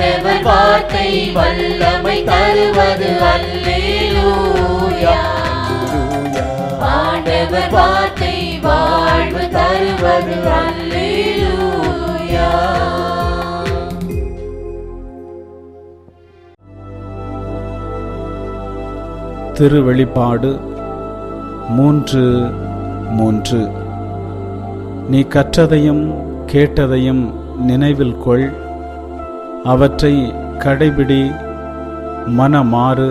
ஆண்டவர் வார்த்தை வல்லமை தருவது அல்லேலூயா. ஆண்டவர் வார்த்தை வாழ்வு தருவது அல்லேலூயா. திருவெளிப்பாடு மூன்று மூன்று. நீ கற்றதையும் கேட்டதையும் நினைவில் கொள். அவற்றை கடைபிடி மனமாறு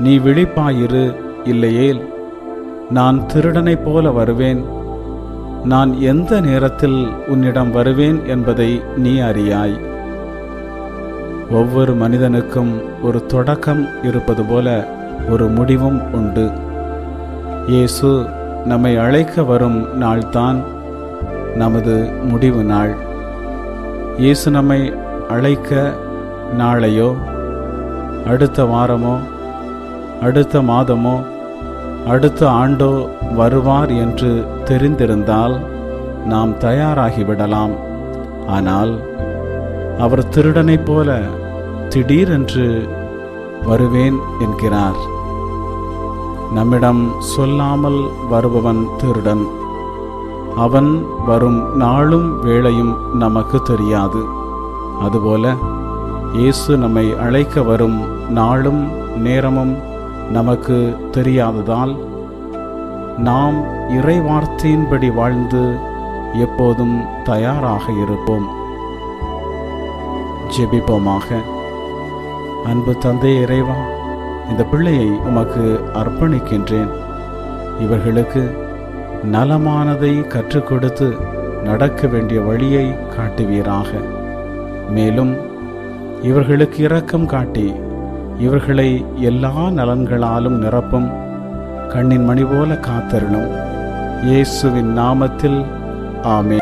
நீ விழிப்பாயிரு இல்லையேல் நான் திருடனைப் போல வருவேன். நான் எந்த நேரத்தில் உன்னிடம் வருவேன் என்பதை நீ அறியாய். ஒவ்வொரு மனிதனுக்கும் ஒரு தொடக்கம் இருப்பது போல ஒரு முடிவும் உண்டு. இயேசு நம்மை அழைக்க வரும் நாள்தான் நமது முடிவு நாள். இயேசு நம்மை அழைக்க நாளையோ அடுத்த வாரமோ அடுத்த மாதமோ அடுத்த ஆண்டோ வருவார் என்று தெரிந்திருந்தால் நாம் தயாராகிவிடலாம். ஆனால் அவர் திருடனைப் போல திடீரென்று வருவேன் என்கிறார். நம்மிடம் சொல்லாமல் வருபவன் திருடன். அவன் வரும் நாளும் வேளையும் நமக்கு தெரியாது. அதுபோல இயேசு நம்மை அழைக்க வரும் நாளும் நேரமும் நமக்கு தெரியாததால் நாம் இறை வார்த்தையின்படி வாழ்ந்து எப்போதும் தயாராக இருப்போம். ஜெபிப்போமாக. அன்பு தந்தை இறைவா இந்த பிள்ளையை உமக்கு அர்ப்பணிக்கின்றேன். இவர்களுக்கு நலமானதை கற்றுக் கொடுத்து நடக்க வேண்டிய வழியை காட்டுவீராக. மேலும் இவர்களுக்கு இரக்கம் காட்டி இவர்களை எல்லா நலன்களாலும் நிரப்பும் கண்ணின் மணி போல காத்தருளும். இயேசுவின் நாமத்தில் ஆமே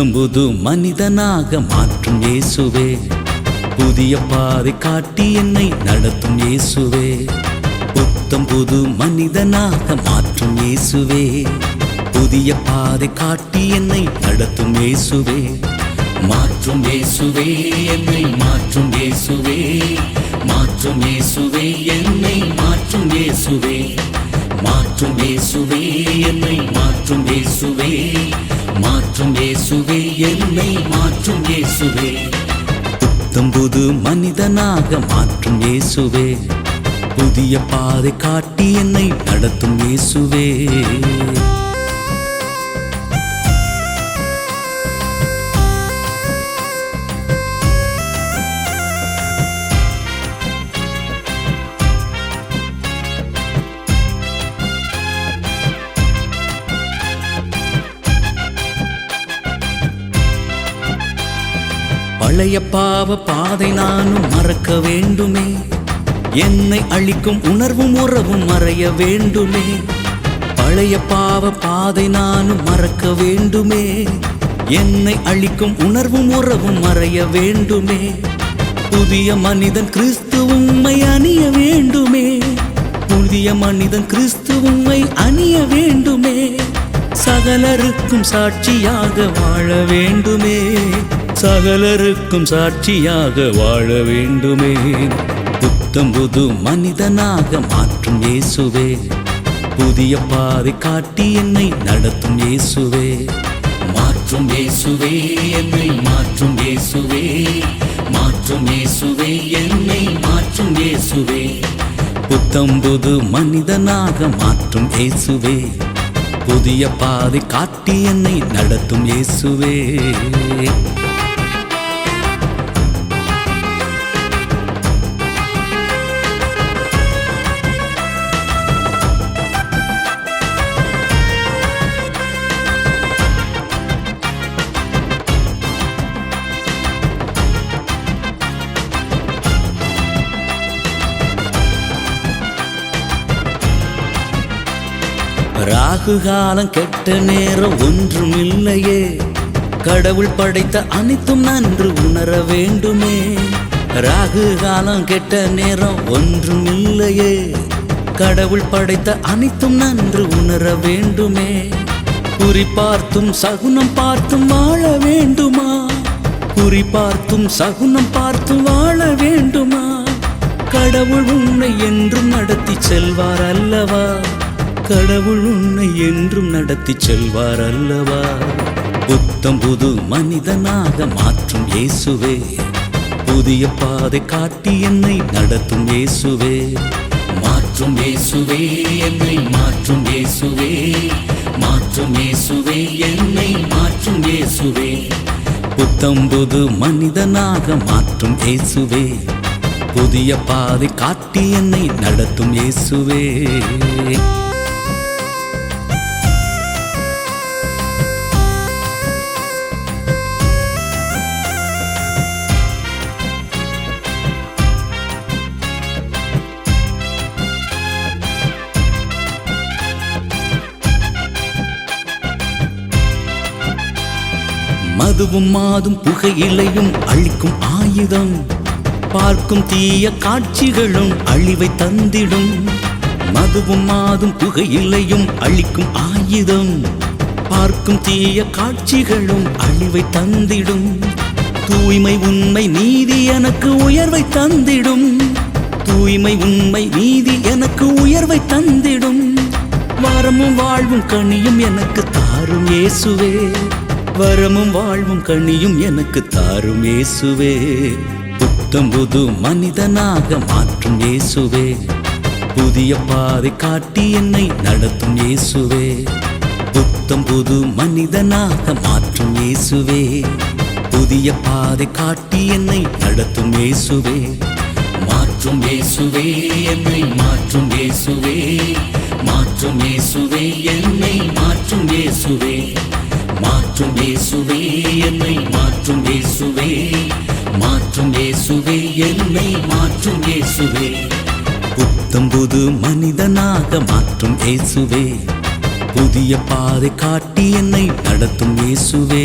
புத்தம்புது மனிதனாக மாற்றும் இயேசுவே. புதிய பாதை காட்டி என்னை நடத்தும் இயேசுவே. புத்தம் புது மனிதனாக மாற்றும் இயேசுவே. புதிய பாதை காட்டி என்னை நடத்தும் இயேசுவே. மாற்றும் இயேசுவே என்னை மாற்றும் இயேசுவே. மாற்றும் இயேசுவே என்னை மாற்றும் இயேசுவே. மாற்றும் இயேசுவே என்னை மாற்றும் இயேசுவே. மாற்றும் இயேசுவே என்னை மாற்றும் இயேசுவே. புத்தம் புது மனிதனாக மாற்றும் இயேசுவே. புதிய பாதை காட்டி என்னை நடத்தும் இயேசுவே. பழைய பாவ பாதை நானும் மறக்க வேண்டுமே. என்னை அழிக்கும் உணர்வும் உறவும் மறைய வேண்டுமே. பழைய பாவ பாதை நானும் மறக்க வேண்டுமே. என்னை அழிக்கும் உணர்வும் உறவும் மறைய வேண்டுமே. புதிய மனிதன் கிறிஸ்து உண்மை அணிய வேண்டுமே. புதிய மனிதன் கிறிஸ்து உண்மை அணிய வேண்டுமே. சகலருக்கும் சாட்சியாக வாழ வேண்டுமே. சகலருக்கும் சாட்சியாக வாழ வேண்டுமே. புத்தம் புது மனிதனாக மாற்றும் இயேசுவே. புதிய பாதை காட்டி என்னை நடத்தும் இயேசுவே. மாற்றும் இயேசுவே என்னை மாற்றும் இயேசுவே. மாற்றும் இயேசுவே என்னை மாற்றும் இயேசுவே. புத்தம் புது மனிதனாக மாற்றும் இயேசுவே. புதிய பாதை காட்டி என்னை நடத்தும் இயேசுவே. ராகு காலம் கெட்ட நேரம் ஒன்றும் இல்லையே கடவுள் படைத்த அனைத்தும் நன்று உணர வேண்டுமே. ராகு காலம் கெட்ட நேரம் ஒன்றும் இல்லையே கடவுள் படைத்த அனைத்தும் நன்று உணர வேண்டுமே. குறி பார்த்தும் சகுனம் பார்த்தும் வாழ வேண்டுமா? குறி பார்த்தும் சகுனம் பார்த்தும் வாழ வேண்டுமா? கடவுள் உன்னை என்றும் நடத்தி செல்வார் அல்லவா? கடவுள் உன்னை என்றும் நடத்தி செல்வார் அல்லவா? புத்தம் புது மனிதனாக மாற்றும் இயேசுவே. புதிய பாதை காட்டி என்னை நடத்தும் இயேசுவே. மாற்றும் இயேசுவே என்னை மாற்றும் இயேசுவே. மாற்றும் இயேசுவே என்னை மாற்றும் இயேசுவே. புத்தம் புது மனிதனாக மாற்றும் இயேசுவே. புதிய பாதை காட்டி என்னை நடத்தும் இயேசுவே. மதுவும் மாதும் புகையிலையும் அழிக்கும் ஆயுதம். பார்க்கும் தீய காட்சிகளும் அழிவை தந்திடும். மதுவும் மாதும் புகையிலையும் அழிக்கும் ஆயுதம். பார்க்கும் தீய காட்சிகளும் அழிவை தந்திடும். தூய்மை உண்மை நீதி எனக்கு உயர்வை தந்திடும். தூய்மை உண்மை நீதி எனக்கு உயர்வை தந்திடும். வரமும் வாழ்வும் கனியும் எனக்கு தாரும் இயேசுவே. வரமும் வாழ்வும் கனியும் எனக்கு தாரும் இயேசுவே. புத்தம் புது மனிதனாக மாற்றும் இயேசுவே. புதிய பாதை காட்டி என்னை நடத்தும் இயேசுவே. புத்தம் புது மனிதனாக மாற்றும் இயேசுவே. புதிய பாதை காட்டி என்னை நடத்தும் இயேசுவே. மாற்றும் இயேசுவே என்னை மாற்றும் இயேசுவே. மாற்றும் இயேசுவே என்னை மாற்றும் இயேசுவே. மாற்றும் இயேசுவே என்னை மாற்றும் இயேசுவே. மாற்றும் இயேசுவே என்னை மாற்றும் இயேசுவே. புத்தம் புது மனிதனாக மாற்றும் இயேசுவே. புதிய பாதை காட்டி என்னை நடத்தும் இயேசுவே.